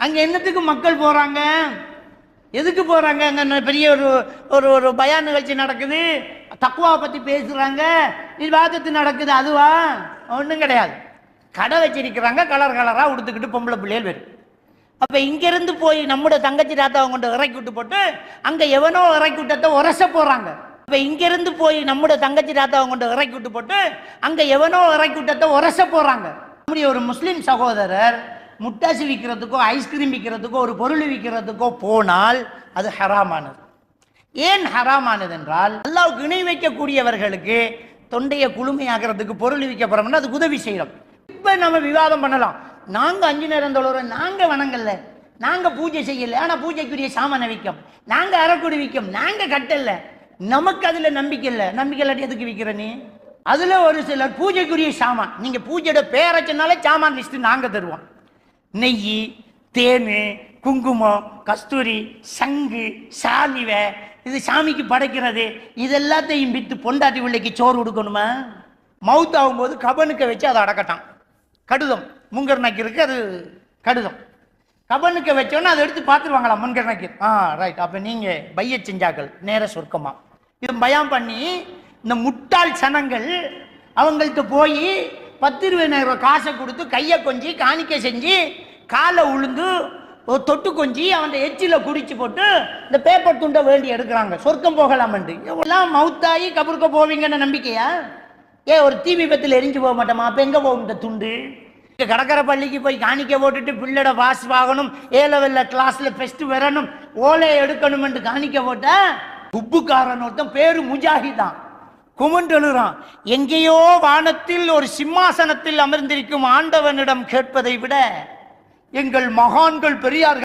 அங்க என்னத்துக்கு மக்கள் போறாங்க? எதுக்கு போறாங்க? அங்க பெரிய ஒரு ஒரு ஒரு பயான் நிகழ்ச்சி நடக்குது. தக்குவாவை பத்தி பேசுறாங்க. விவாதத்து நடக்குது. அதுவா? ஒன்றும் கிடையாது. கடை வச்சிருக்கிறாங்க. கலர் கலரா உடுத்துக்கிட்டு பொம்பளை பிள்ளைகள் வரும் அப்ப இங்கிருந்து போய் நம்முடைய தங்கச்சி தாத்தாவை கொண்டு இறக்கி விட்டு போட்டு அங்க எவனோ இறக்கி விட்டத்தை உரச போறாங்க. இப்ப இங்கிருந்து போய் நம்முடைய தங்கச்சி தாத்தாவை கொண்டு இறக்கி விட்டு போட்டு அங்க எவனோ இறக்கி விட்டத்தை உரச போறாங்க. நம்முடைய ஒரு முஸ்லீம் சகோதரர் முட்டாசி விற்கிறதுக்கோ ஐஸ்கிரீம் விற்கிறதுக்கோ ஒரு பொருள் விற்கிறதுக்கோ போனால் அது ஹராமானது. ஏன் ஹராமானது என்றால் அல்லாவுக்கு இணை வைக்கக்கூடியவர்களுக்கு தொண்டையை குளுமையாகிறதுக்கு பொருள் விற்க போறோம்னா அதுக்கு உதவி செய்கிறோம் இப்போ நம்ம விவாதம் பண்ணலாம். நாங்கள் அஞ்சு நேரம் தொழுறோம் நாங்கள் வணங்கல்ல நாங்கள் பூஜை செய்யல ஆனால் பூஜைக்குரிய சாமான விற்கும். நாங்கள் அறக்குடி விற்கும் நாங்கள் கட்டல. நமக்கு அதில் நம்பிக்கை இல்லை. நம்பிக்கை இல்லாட்டி எதுக்கு விற்கிற நீ? அதில் ஒரு சிலர் பூஜைக்குரிய சாமான். நீங்கள் பூஜையோட பேரை சொன்னாலே சாமான் லிஸ்ட்டு நாங்கள் தருவோம். நெய் தேன் குங்குமம் கஸ்தூரி சங்கு சாலிவை இது சாமிக்கு படைக்கிறது. இதெல்லாத்தையும் வித்து பொண்டாட்டி பிள்ளைக்கு சோறு கொடுக்கணுமா? மவுத் ஆகும்போது கபனுக்க வச்சு அதை அடக்கட்டான் கடுதம். முங்கர் நக்கிருக்கு அது கடுதம். கபனுக்க வச்சோன்னா அதை எடுத்து பார்த்துருவாங்களாம் முன்கர் நக்கீர் ஆ ரைட் அப்போ நீங்கள் பைய செஞ்சாக்கள் நேர சொர்க்கமாக இது பயம் பண்ணி இந்த முட்டாள் சனங்கள் அவங்கள்ட்ட போய் பத்து இருபதாயிரம் ரூபாய் காசை கொடுத்து கையை கொஞ்சி காணிக்கை செஞ்சு காலை உளுந்து ஒரு தொட்டு கொஞ்சி அவன் எச்சில குடிச்சு போட்டு இந்த பேப்பர் துண்டை வேண்டி எடுக்கிறாங்க. சொர்க்கம் போகலாமண்டு எல்லாம் மவுத்தாகி கபுருக்க போவீங்கன்னு நம்பிக்கையா? ஏ ஒரு தீ விபத்தில் எரிஞ்சு போக மாட்டோமா? அப்போ எங்கே போகும் இந்த துண்டு? இங்க கடற்கரை பள்ளிக்கு போய் காணிக்க போட்டுட்டு பிள்ளட பாஸ் வாங்கணும் ஏ லெவலில் கிளாஸில் ஃபெஸ்ட் வரணும் ஓலை எடுக்கணும்னு காணிக்க போட்டால் உப்புக்காரன் ஒருத்தன் பேரு முஜாஹிதான் குமண்டெழுறான். எங்கேயோ வானத்தில் ஒரு சிம்மாசனத்தில் அமர்ந்திருக்கும் ஆண்டவனிடம் கேட்பதை விட எங்கள் மகான்கள் பெரியார்கள்